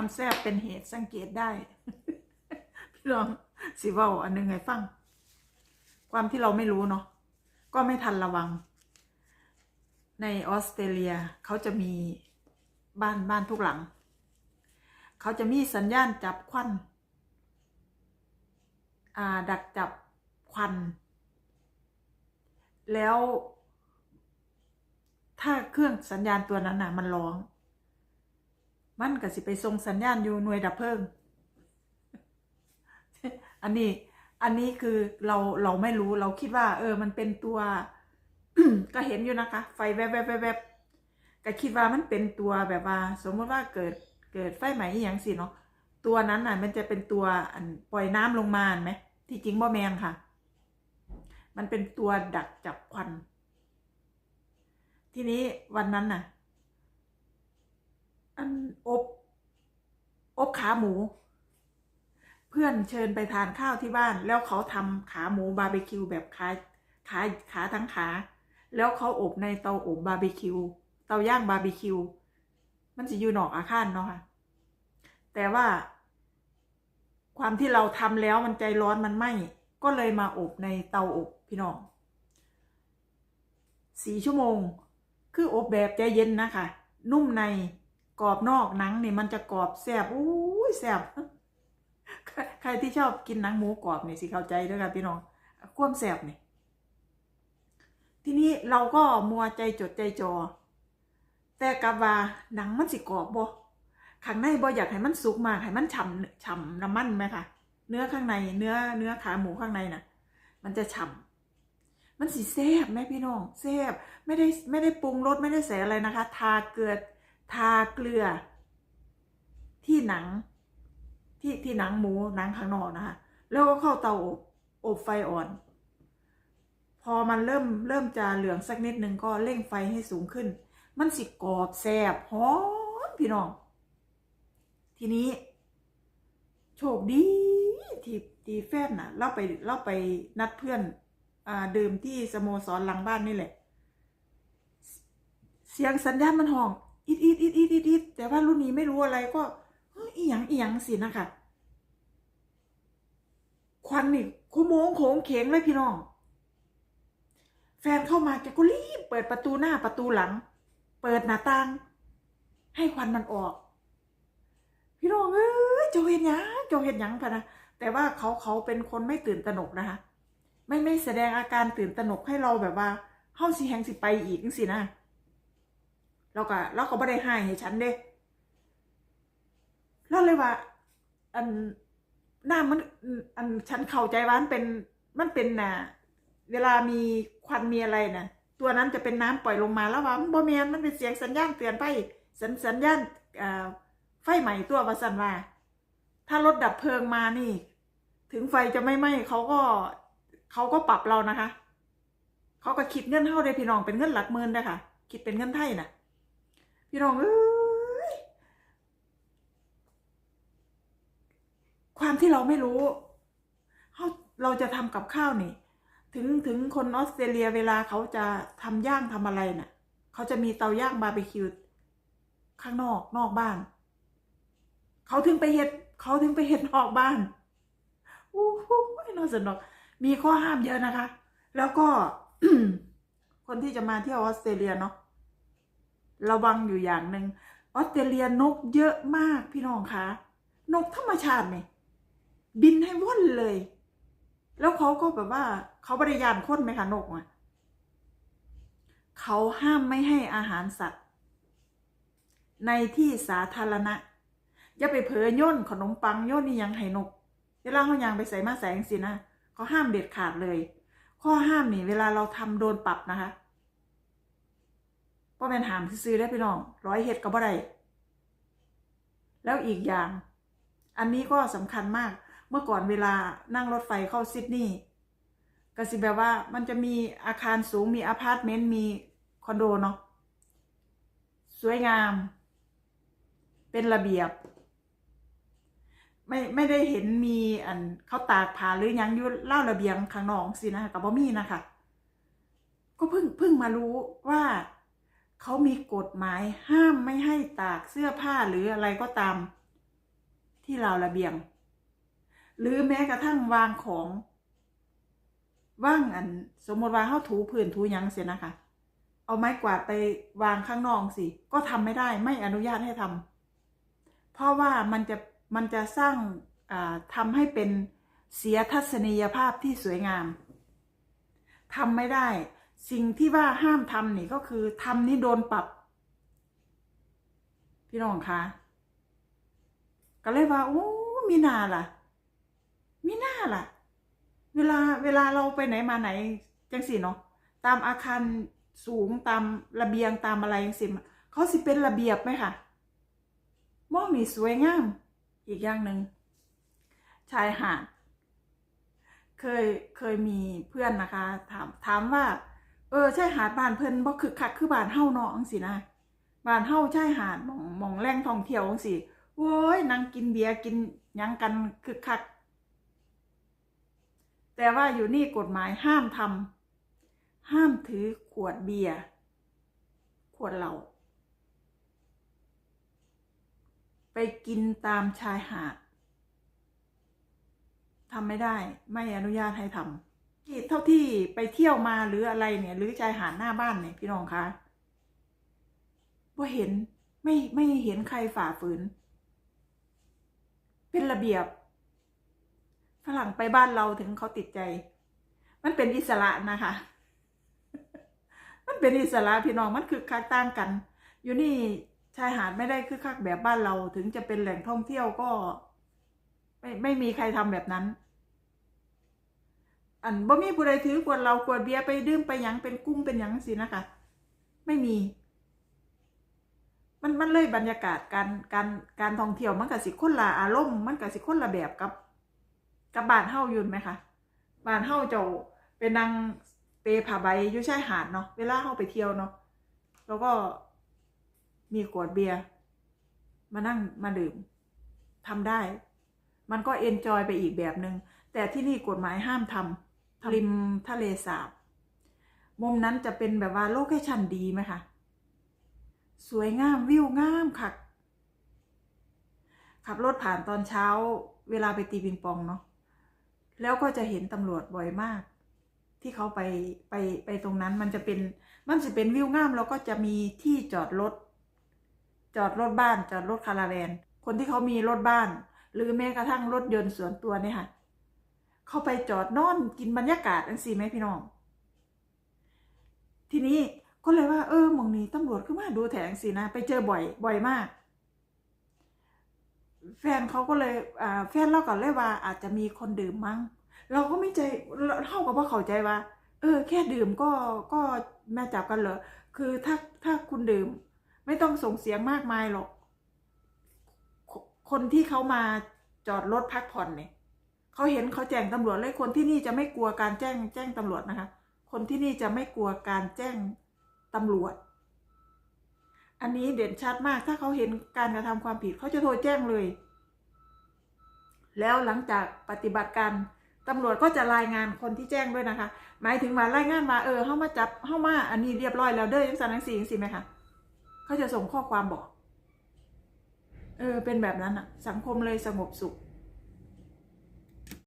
ความแซ่บเป็นเหตุสังเกตได้ พี่ลองสิเว่าอันหนึงไงฟัง ความที่เราไม่รู้เนาะก็ไม่ทันระวัง ในออสเตรเลียเขาจะมีบ้านบ้านทุกหลัง เขาจะมีสัญญาณจับควันอ่าดักจับควัน แล้วถ้าเครื่องสัญญาณตัวนั้นน่ะ มันร้อง มันก็สิไปส่งสัญญาณอยู่หน่วยดับเพลิง อันนี้อันนี้คือเราเราไม่รู้เราคิดว่า เออ มันเป็นตัว ก็เห็นอยู่นะคะ ไฟแวบแวบแวบแวบก็คิดว่ามันเป็นตัวแบบว่า สมมติว่าเกิดเกิดไฟไหม้อย่างสิเนาะตัวนั้นน่ะ มันจะเป็นตัวปล่อยน้ำลงมาไหมที่จริงบ่แมนค่ะ มันเป็นตัวดักจับควัน ทีนี้วันนั้นน่ะ อันอบอบขาหมู เพื่อนเชิญไปทานข้าวที่บ้าน แล้วเขาทำขาหมูบาร์บีคิวแบบขาขาขาทั้งขา แล้วเขาอบในเตาอบบาร์บีคิวเตาย่างบาร์บีคิวมันจะอยู่หนอกอาคารเนาะค่ะแต่ว่า ความที่เราทำแล้วมันใจร้อนมันไหมก็เลยมาอบในเตาอบพี่น้องสี่ชั่วโมง คืออบแบบใจเย็นนะคะ นุ่มใน กรอบนอกหนังเนี่ยมันจะกรอบแสบอุ้ยแสบใครที่ชอบกินหนังหมูกรอบเนี่ยสิเข้าใจด้วยค่ะพี่น้องควมแสบเนี่ยทีนี้เราก็มัวใจจดใจจอ แต่กับว่าหนังมันสิกรอบบ่ข้างในบ่อยากให้มันสุกมากให้มันฉ่ำฉ่ำน้ำมันไหมคะเนื้อข้างในเนื้อเนื้อขาหมูข้างในน่ะ มันจะฉ่ำมันสีแซบไหมพี่น้องแซบไม่ได้ไม่ได้ปรุงรสไม่ได้ใส่อะไรนะคะ ทาเกลือ ทาเกลือ ที่หนัง ที่ที่หนังหมูหนังข้างนอกนะคะแล้วก็เข้าเตาอบอบไฟอ่อน พอมันเริ่มเริ่มจะเหลืองสักนิดนึงก็เร่งไฟให้สูงขึ้น มันสิกรอบแซบหอมพี่น้อง ทีนี้ โชคดีที่ที่แฟนน่ะเราไปเราไปนัดเพื่อนอ่าดื่มที่สโมสรหลังบ้านนี่แหละ เสียงสัญญาณมันห้อง อิดอิดอิดอิดอิดอิดแต่ว่ารุ่นนี้ไม่รู้อะไรก็เอีหยังอีหยังสินะคะควันนี่ขโมงโขงเขงเลยพี่น้อง แฟนเข้ามาแกก็รีบเปิดประตูหน้าประตูหลัง เปิดหน้าต่าง ให้ควันมันออก พี่น้องเอ้ยเจ้าเห็นยังเจ้าเห็นยังพะนะแต่ว่าเขาเขาเป็นคนไม่ตื่นตระหนกนะคะไม่ไม่แสดงอาการตื่นตระหนกให้เราแบบว่าเฮาสิแหงสิไปอีกสินะ เราก็เราก็บ่ได้ให้ให้ฉันเด้เราเลยว่า อันหน้ามัน อันฉันเข้าใจว่ามันเป็นมันเป็นน่ะ เวลามีควันมีอะไรน่ะ ตัวนั้นจะเป็นน้ำปล่อยลงมาแล้วว่ามันบ่แมนมันเป็นเสียงสัญญาณเตือนไปสัญสัญญาณไฟใหม่ตัววาซั่นว่า ถ้ารถดับเพลิงมานี่ ถึงไฟจะไม่ไหม้เขาก็เขาก็ปรับเรานะคะ เขาก็คิดเงินเท่าได้พี่น้องเป็นเงินหลักหมื่นนะคะคิดเป็นเงินไทยน่ะ พี่น้องเอ้ยความที่เราไม่รู้เขาเราจะทำกับข้าวนี่ ถึงถึงคนออสเตรเลียเวลาเขาจะทำย่างทำอะไรน่ะ เขาจะมีเตาย่างบาร์บีคิวข้างนอกนอกบ้านเขาถึงไปเฮ็ดเขาถึงไปเฮ็ดนอกบ้านโอ้โหน่าสนุกมีข้อห้ามเยอะนะคะ แล้วก็คนที่จะมาเที่ยวออสเตรเลียเนาะ ระวังอยู่อย่างหนึ่งออสเตรเลียนกเยอะมากพี่น้องคะนกธรรมชาติเนี่ยบินให้ว่อนเลย แล้วเขาก็แบบว่า เขาบริยานคนไหมคะนกอะเขาห้ามไม่ให้อาหารสัตว์ ในที่สาธารณะอย่าไปเผลอย่นขนมปังย่นนี่ยังให้นก เวลาเขายางไปใส่มาแสงสินะเขาห้ามเด็ดขาดเลย ข้อห้ามนี่เวลาเราทำโดนปรับนะคะ ว่าเป็นหามซื้อได้พี่น้อง ร้อยเห็ดก็บ่ได้แล้วอีกอย่าง อันนี้ก็สำคัญมาก เมื่อก่อนเวลานั่งรถไฟเข้าซิดนีย์ก็สิแบบว่ามันจะมีอาคารสูงมีอพาร์ตเมนต์มีคอนโดเนาะสวยงาม เป็นระเบียบ ไม่ไม่ได้เห็นมีอันเขาตากผ้าหรือยังยู่เล่าระเบียงข้างนอกสินะกับบ่มีนะคะก็เพิ่งเพิ่งมารู้ว่า เขามีกฎหมายห้ามไม่ให้ตากเสื้อผ้าหรืออะไรก็ตาม ที่ราวระเบียง หรือแม้กระทั่งวางของว่างอันสมมติว่าเขาถูพื้นถูยังเสียนะคะ เอาไม้กวาดไปวางข้างนอกสิ ก็ทำไม่ได้ไม่อนุญาตให้ทำเพราะว่ามันจะมันจะสร้างอ่าทำให้เป็นเสียทัศนียภาพที่สวยงามทำไม่ได้ สิ่งที่ว่าห้ามทำนี่ก็คือทำนี่โดนปรับ พี่น้องคะก็เลยว่าโอ้มีหนาล่ะ มีหน้าล่ะ เวลาเวลาเราไปไหนมาไหนจังสิเนาะตามอาคารสูงตามระเบียงตามอะไรจังสิเขาสิเป็นระเบียบไหมค่ะมองนี่สวยงาม อีกอย่างหนึ่งชายหาดเคยเคยมีเพื่อนนะคะ ถามถามว่า เออใชายหาดบ้านเพิ่นบ่คึกคักคือบ้านเฮาเนาะจังสินะบ้านเฮาใชายหาดหมองหมองแหล่งท่องเที่ยวจังสิโว้ยนั่งกินเบียร์กินหยังกันคึกคัก แต่ว่าอยู่นี่กฎหมายห้ามทำห้ามถือขวดเบียร์ขวดเหล้าไปกินตามชายหาดทำไม่ได้ไม่อนุญาตให้ทำ ที่เท่าที่ไปเที่ยวมาหรืออะไรเนี่ย หรือชายหาดหน้าบ้านเนี่ยพี่น้องคะว่าเห็นไม่ไม่เห็นใครฝ่าฝืน เป็นระเบียบฝรั่งไปบ้านเราถึงเขาติดใจ มันเป็นอิสระนะคะ มันเป็นอิสระพี่น้องมันคือคักต่างกัน อยู่นี่ชายหาดไม่ได้คือคักแบบบ้านเราถึงจะเป็นแหล่งท่องเที่ยวก็ ไม่ไม่มีใครทำแบบนั้น อันบ่มีผู้ใดถือกวดเรากวดเบียร์ไปดื่มไปหยังเป็นกุ้งเป็นหยังสินะคะ ไม่มี มันมันเลยบรรยากาศการการการท่องเที่ยวมันกับสิคนละอารมณ์มันกับสิคนละแบบกับ กับบ้านเฮายู่ไหมคะบ้านเฮาเจ้าเป็นนางเปผ้าใบอยู่ชายหาดเนาะเวลาเฮาไปเที่ยวเนาะแล้วก็มีขวดเบียร์มานั่งมาดื่มทำได้ มันก็เอนจอยไปอีกแบบหนึง่งแต่ที่นี่กฎหมายห้ามทำ ริมทะเลสาบ มุมนั้นจะเป็นแบบว่าโลเคชั่นดีไหมคะ สวยงามวิวงามค่ะ ขับรถผ่านตอนเช้า เวลาไปตีปิงปองเนาะ แล้วก็จะเห็นตำรวจบ่อยมาก ที่เขาไปไปไปตรงนั้นมันจะเป็นมันจะเป็นวิวงามแล้วก็จะมีที่จอดรถ จอดรถบ้านจอดรถคาราแวน คนที่เขามีรถบ้าน หรือแม้กระทั่งรถยนต์ส่วนตัวเนี่ยค่ะ เขาไปจอดนอนกินบรรยากาศอันสิไหมพี่น้อง ทีนี้ก็เลยว่าเออมองนี้ตำรวจขึ้นมาดูแถงสินะ ไปเจอบ่อย บ่อยมาก แฟนเขาก็เลยอ่าแฟนเราก็เลยว่าอาจจะมีคนดื่มมั้ง เราก็ไม่ใจเท่ากับว่าเข้าใจว่า เออ แค่ดื่มก็ก็แม่จับกันเหรอคือถ้าถ้าคุณดื่ม ไม่ต้องส่งเสียงมากมายหรอก คนที่เขามาจอดรถพักผ่อนเนี่ย เขาเห็นเขาแจ้งตำรวจเลยคนที่นี่จะไม่กลัวการแจ้งแจ้งตำรวจนะคะ คนที่นี่จะไม่กลัวการแจ้งตำรวจ อันนี้เด่นชัดมากถ้าเขาเห็นการกระทำความผิดเขาจะโทรแจ้งเลย แล้วหลังจากปฏิบัติการตำรวจก็จะรายงานคนที่แจ้งด้วยนะคะ หมายถึงว่ารายงานมาเออเข้ามาจับเข้ามาอันนี้เรียบร้อยแล้วเด้อยังสันนังสียังสิไหมคะเขาจะส่งข้อความบอก เออเป็นแบบนั้นอะสังคมเลยสงบสุข